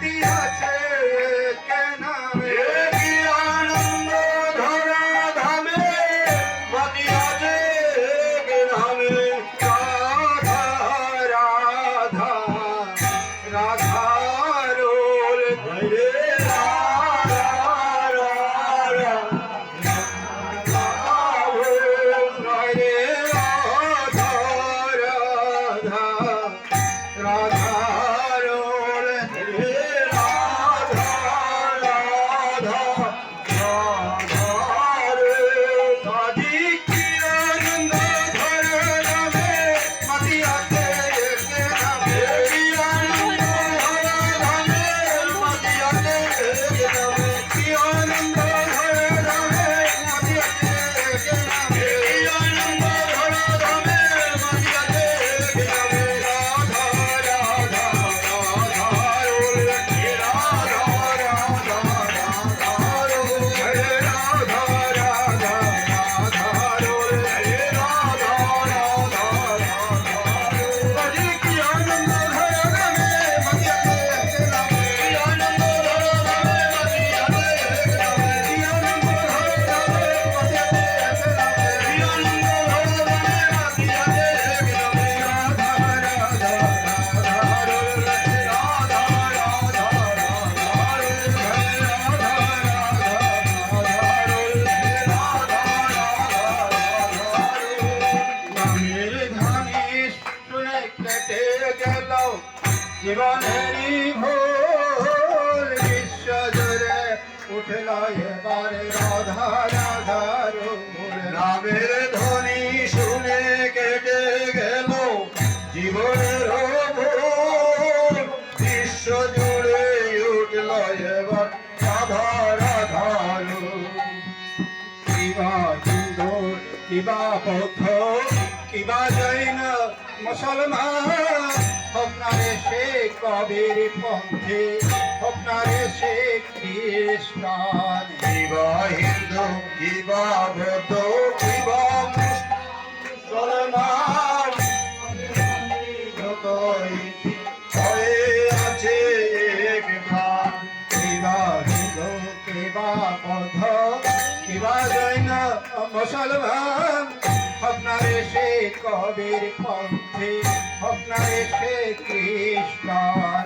দিয়াছে কেন আনন্দ ধরা ধামে বাদিয়াছে ধামে রাধা রাধা রাধা রোল। রে রাধা। জীবনেরই ভোল বিশ্ব জুড়ে উঠল এবারে রাধা রাধা রূপ রামের ধ্বনি শুনে কেটে গেল জীবনের ভোর বিশ্ব জুড়ে উঠল এবার রাধা রাধা রূপ। কিবা হিন্দু কিবা বৌদ্ধ কিবা জৈন, মুসলমান না সে কবির পন্থী হোক না রে সে খ্রিস্টান কিবা হিন্দু কিবা বৌদ্ধ কিবা মুসলমান। যতই হোক সে কবির পন্থী হোক রেখে খ্রিস্টান